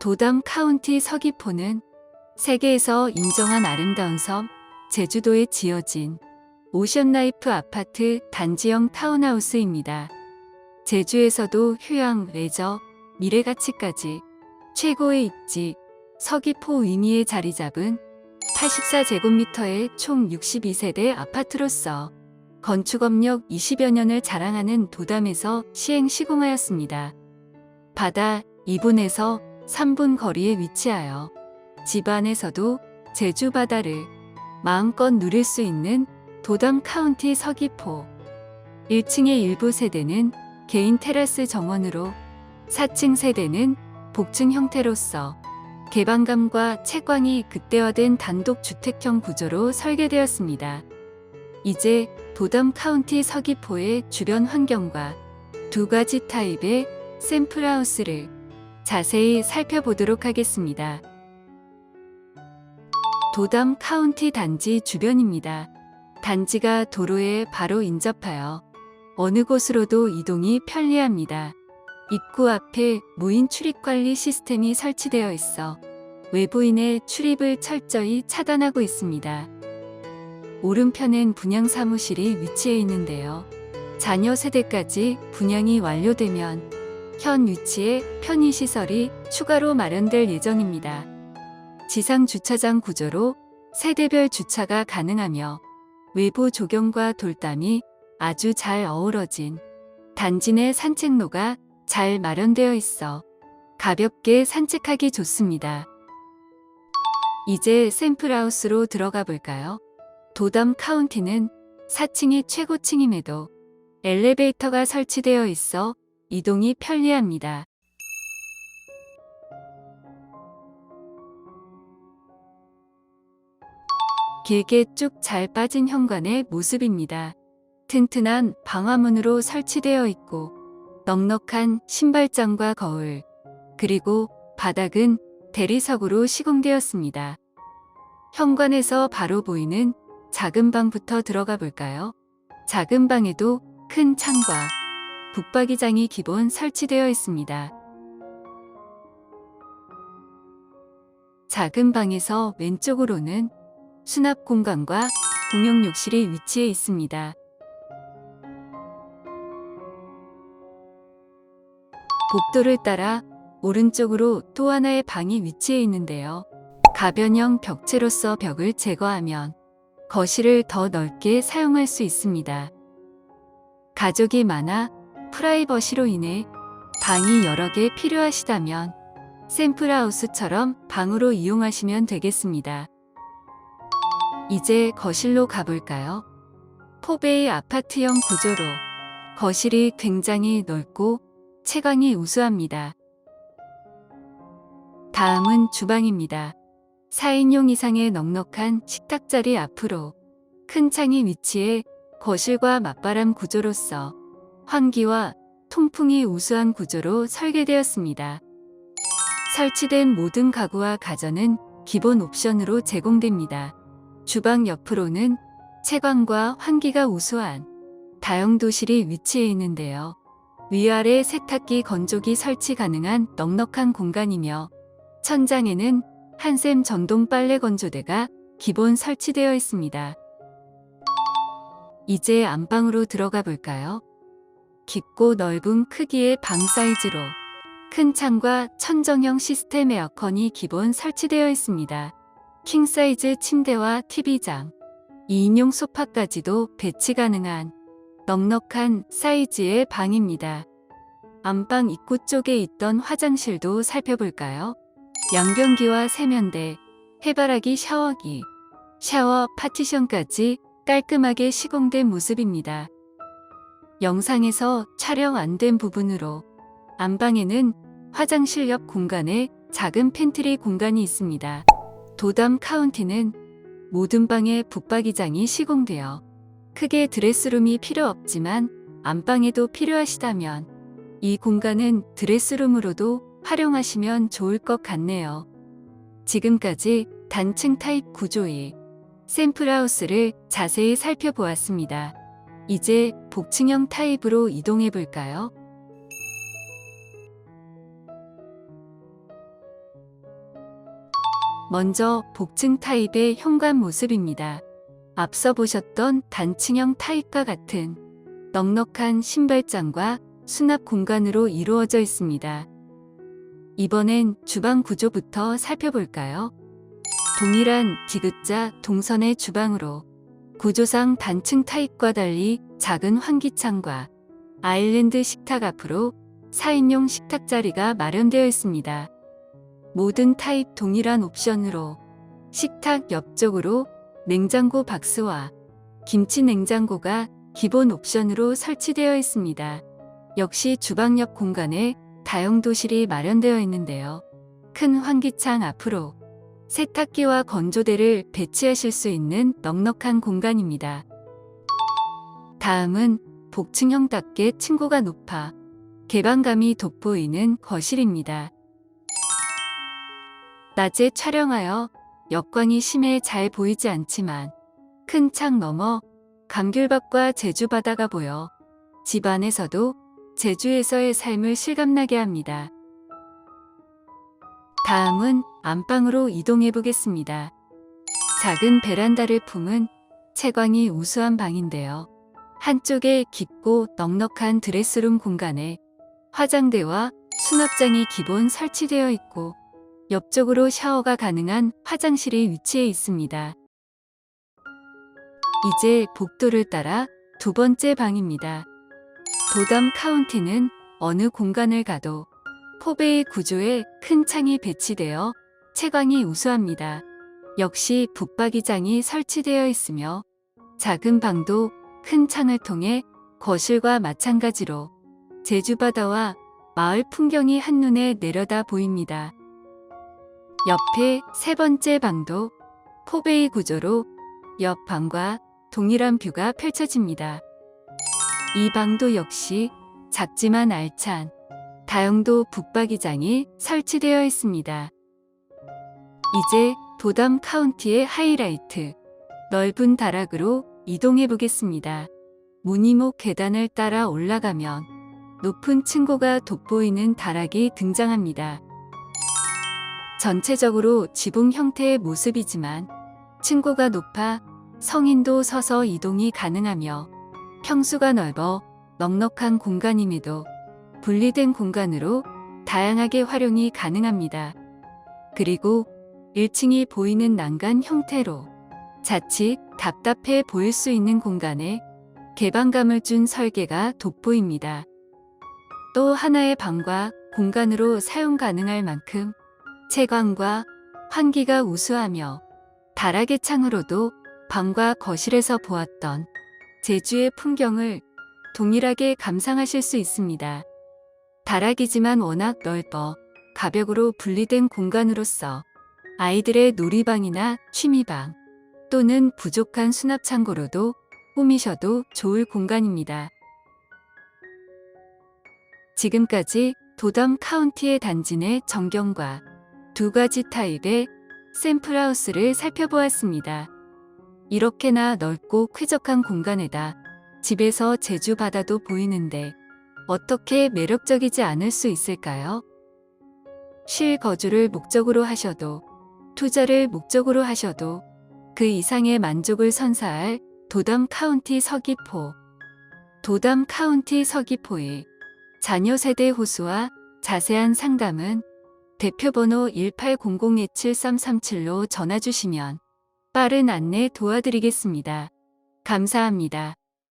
도담 카운티 서귀포는 세계에서 인정한 아름다운 섬 제주도에 지어진 오션라이프 아파트 단지형 타운하우스입니다. 제주에서도 휴양, 레저, 미래가치까지 최고의 입지 서귀포 위미에 자리 잡은 84제곱미터의 총 62세대 아파트로서 건축업력 20여 년을 자랑하는 도담에서 시행 시공하였습니다. 바다 2분에서 3분 거리에 위치하여 집안에서도 제주 바다를 마음껏 누릴 수 있는 도담 카운티 서귀포 1층의 일부 세대는 개인 테라스 정원으로 4층 세대는 복층 형태로서 개방감과 채광이 극대화된 단독 주택형 구조로 설계되었습니다. 이제 도담 카운티 서귀포의 주변 환경과 두 가지 타입의 샘플하우스를 자세히 살펴보도록 하겠습니다. 도담 카운티 단지 주변입니다. 단지가 도로에 바로 인접하여 어느 곳으로도 이동이 편리합니다. 입구 앞에 무인 출입 관리 시스템이 설치되어 있어 외부인의 출입을 철저히 차단하고 있습니다. 오른편엔 분양 사무실이 위치해 있는데요. 자녀 세대까지 분양이 완료되면 현 위치에 편의시설이 추가로 마련될 예정입니다. 지상 주차장 구조로 세대별 주차가 가능하며 외부 조경과 돌담이 아주 잘 어우러진 단지 내 산책로가 잘 마련되어 있어 가볍게 산책하기 좋습니다. 이제 샘플하우스로 들어가 볼까요? 도담 카운티는 4층이 최고층임에도 엘리베이터가 설치되어 있어 이동이 편리합니다. 길게 쭉 잘 빠진 현관의 모습입니다. 튼튼한 방화문으로 설치되어 있고 넉넉한 신발장과 거울, 그리고 바닥은 대리석으로 시공되었습니다. 현관에서 바로 보이는 작은 방부터 들어가 볼까요? 작은 방에도 큰 창과 북박이장이 기본 설치되어 있습니다. 작은 방에서 왼쪽으로는 수납 공간과 공용 욕실이 위치해 있습니다. 복도를 따라 오른쪽으로 또 하나의 방이 위치해 있는데요. 가변형 벽체로서 벽을 제거하면 거실을 더 넓게 사용할 수 있습니다. 가족이 많아 프라이버시로 인해 방이 여러 개 필요하시다면 샘플하우스처럼 방으로 이용하시면 되겠습니다. 이제 거실로 가볼까요? 포베이 아파트형 구조로 거실이 굉장히 넓고 채광이 우수합니다. 다음은 주방입니다. 4인용 이상의 넉넉한 식탁 자리 앞으로 큰 창이 위치해 거실과 맞바람 구조로서 환기와 통풍이 우수한 구조로 설계되었습니다. 설치된 모든 가구와 가전은 기본 옵션으로 제공됩니다. 주방 옆으로는 채광과 환기가 우수한 다용도실이 위치해 있는데요. 위아래 세탁기 건조기 설치 가능한 넉넉한 공간이며 천장에는 한샘 전동 빨래 건조대가 기본 설치되어 있습니다. 이제 안방으로 들어가 볼까요? 깊고 넓은 크기의 방 사이즈로 큰 창과 천정형 시스템 에어컨이 기본 설치되어 있습니다. 킹 사이즈 침대와 TV장, 2인용 소파까지도 배치 가능한 넉넉한 사이즈의 방입니다. 안방 입구 쪽에 있던 화장실도 살펴볼까요? 양변기와 세면대, 해바라기 샤워기, 샤워 파티션까지 깔끔하게 시공된 모습입니다. 영상에서 촬영 안 된 부분으로 안방에는 화장실 옆 공간에 작은 팬트리 공간이 있습니다. 도담 카운티는 모든 방에 붙박이장이 시공되어 크게 드레스룸이 필요 없지만 안방에도 필요하시다면 이 공간은 드레스룸으로도 활용하시면 좋을 것 같네요. 지금까지 단층 타입 구조의 샘플하우스를 자세히 살펴보았습니다. 이제 복층형 타입으로 이동해 볼까요? 먼저 복층 타입의 현관 모습입니다. 앞서 보셨던 단층형 타입과 같은 넉넉한 신발장과 수납 공간으로 이루어져 있습니다. 이번엔 주방 구조부터 살펴볼까요? 동일한 디귿자 동선의 주방으로 구조상 단층 타입과 달리 작은 환기창과 아일랜드 식탁 앞으로 4인용 식탁 자리가 마련되어 있습니다. 모든 타입 동일한 옵션으로 식탁 옆쪽으로 냉장고 박스와 김치 냉장고가 기본 옵션으로 설치되어 있습니다. 역시 주방 옆 공간에 다용도실이 마련되어 있는데요. 큰 환기창 앞으로 세탁기와 건조대를 배치하실 수 있는 넉넉한 공간입니다. 다음은 복층형답게 층고가 높아 개방감이 돋보이는 거실입니다. 낮에 촬영하여 역광이 심해 잘 보이지 않지만 큰 창 너머 감귤밭과 제주 바다가 보여 집 안에서도 제주에서의 삶을 실감나게 합니다. 다음은 안방으로 이동해 보겠습니다. 작은 베란다를 품은 채광이 우수한 방인데요. 한쪽에 깊고 넉넉한 드레스룸 공간에 화장대와 수납장이 기본 설치되어 있고 옆쪽으로 샤워가 가능한 화장실이 위치해 있습니다. 이제 복도를 따라 두 번째 방입니다. 도담 카운티는 어느 공간을 가도 포베이 구조에 큰 창이 배치되어 채광이 우수합니다. 역시 붙박이장이 설치되어 있으며 작은 방도 큰 창을 통해 거실과 마찬가지로 제주 바다와 마을 풍경이 한눈에 내려다 보입니다. 옆에 세 번째 방도 포베이 구조로 옆 방과 동일한 뷰가 펼쳐집니다. 이 방도 역시 작지만 알찬 다용도 붙박이장이 설치되어 있습니다. 이제 도담 카운티의 하이라이트 넓은 다락으로 이동해 보겠습니다. 무늬목 계단을 따라 올라가면 높은 층고가 돋보이는 다락이 등장합니다. 전체적으로 지붕 형태의 모습이지만 층고가 높아 성인도 서서 이동이 가능하며 평수가 넓어 넉넉한 공간임에도 분리된 공간으로 다양하게 활용이 가능합니다. 그리고 1층이 보이는 난간 형태로 자칫 답답해 보일 수 있는 공간에 개방감을 준 설계가 돋보입니다. 또 하나의 방과 공간으로 사용 가능할 만큼 채광과 환기가 우수하며 다락의 창으로도 방과 거실에서 보았던 제주의 풍경을 동일하게 감상하실 수 있습니다. 다락이지만 워낙 넓어 가벽으로 분리된 공간으로서 아이들의 놀이방이나 취미방 또는 부족한 수납 창고로도 꾸미셔도 좋을 공간입니다. 지금까지 도담 카운티의 단지 내 전경과 두 가지 타입의 샘플하우스를 살펴보았습니다. 이렇게나 넓고 쾌적한 공간에다 집에서 제주 바다도 보이는데 어떻게 매력적이지 않을 수 있을까요? 실 거주를 목적으로 하셔도 투자를 목적으로 하셔도 그 이상의 만족을 선사할 도담 카운티 서귀포. 도담 카운티 서귀포의 자녀 세대 호수와 자세한 상담은 대표번호 1800-7337로 전화 주시면 빠른 안내 도와드리겠습니다. 감사합니다.